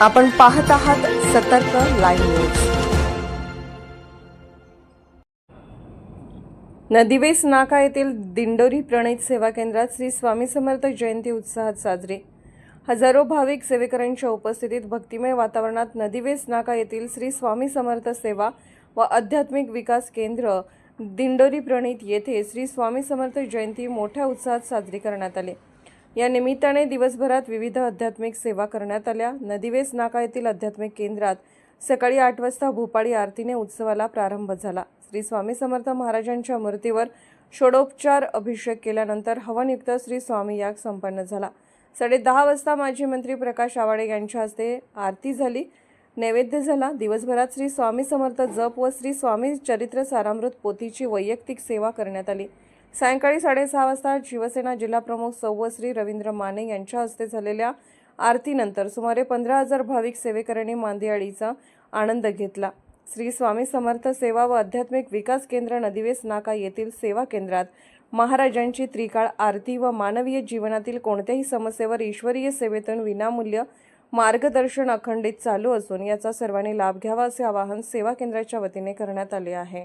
आपण पाहत आहात सतर्क लाईव्ह न्यूज. नदीवेस नाका येथील दिंडोरी प्रणित सेवा केंद्रात श्री स्वामी समर्थ जयंती उत्साहात साजरी. हजारो भाविक सेवेकरांच्या उपस्थितीत भक्तिमय वातावरणात नदीवेस नाका येथील श्री स्वामी समर्थ सेवा व आध्यात्मिक विकास केंद्र दिंडोरी प्रणित येथे श्री स्वामी समर्थ जयंती मोठ्या उत्साहात साजरी करण्यात आली. या निमित्ताने दिवसभरात विविध आध्यात्मिक सेवा करण्यात आल्या. नदीवेस नाका येथील आध्यात्मिक केंद्रात सकाळी आठ वाजता भोपाळी आरतीने उत्सवाला प्रारंभ झाला. श्री स्वामी समर्थ महाराजांच्या मूर्तीवर षोडोपचार अभिषेक केल्यानंतर हवनयुक्त श्री स्वामी याग संपन्न झाला. साडे दहा वाजता माजी मंत्री प्रकाश आवाडे यांच्या हस्ते आरती झाली. नैवेद्य झाला. दिवसभरात श्री स्वामी समर्थ जप व श्री स्वामी चरित्र सारामृत पोथीची वैयक्तिक सेवा करण्यात आली. सायंकाळी साडेसहा वाजता शिवसेना जिल्हाप्रमुख सौवश्री रवींद्र माने यांच्या हस्ते झालेल्या आरतीनंतर सुमारे पंधरा हजार भाविक सेवेकरांनी मांदियाळीचा आनंद घेतला. श्री स्वामी समर्थ सेवा व आध्यात्मिक विकास केंद्र नदिवेस नाका येथील सेवा केंद्रात महाराजांची त्रिकाळ आरती व मानवीय जीवनातील कोणत्याही समस्येवर ईश्वरीय सेवेतून विनामूल्य मार्गदर्शन अखंडित चालू असून याचा सर्वांनी लाभ घ्यावा असे आवाहन सेवा केंद्राच्या वतीने करण्यात आले आहे.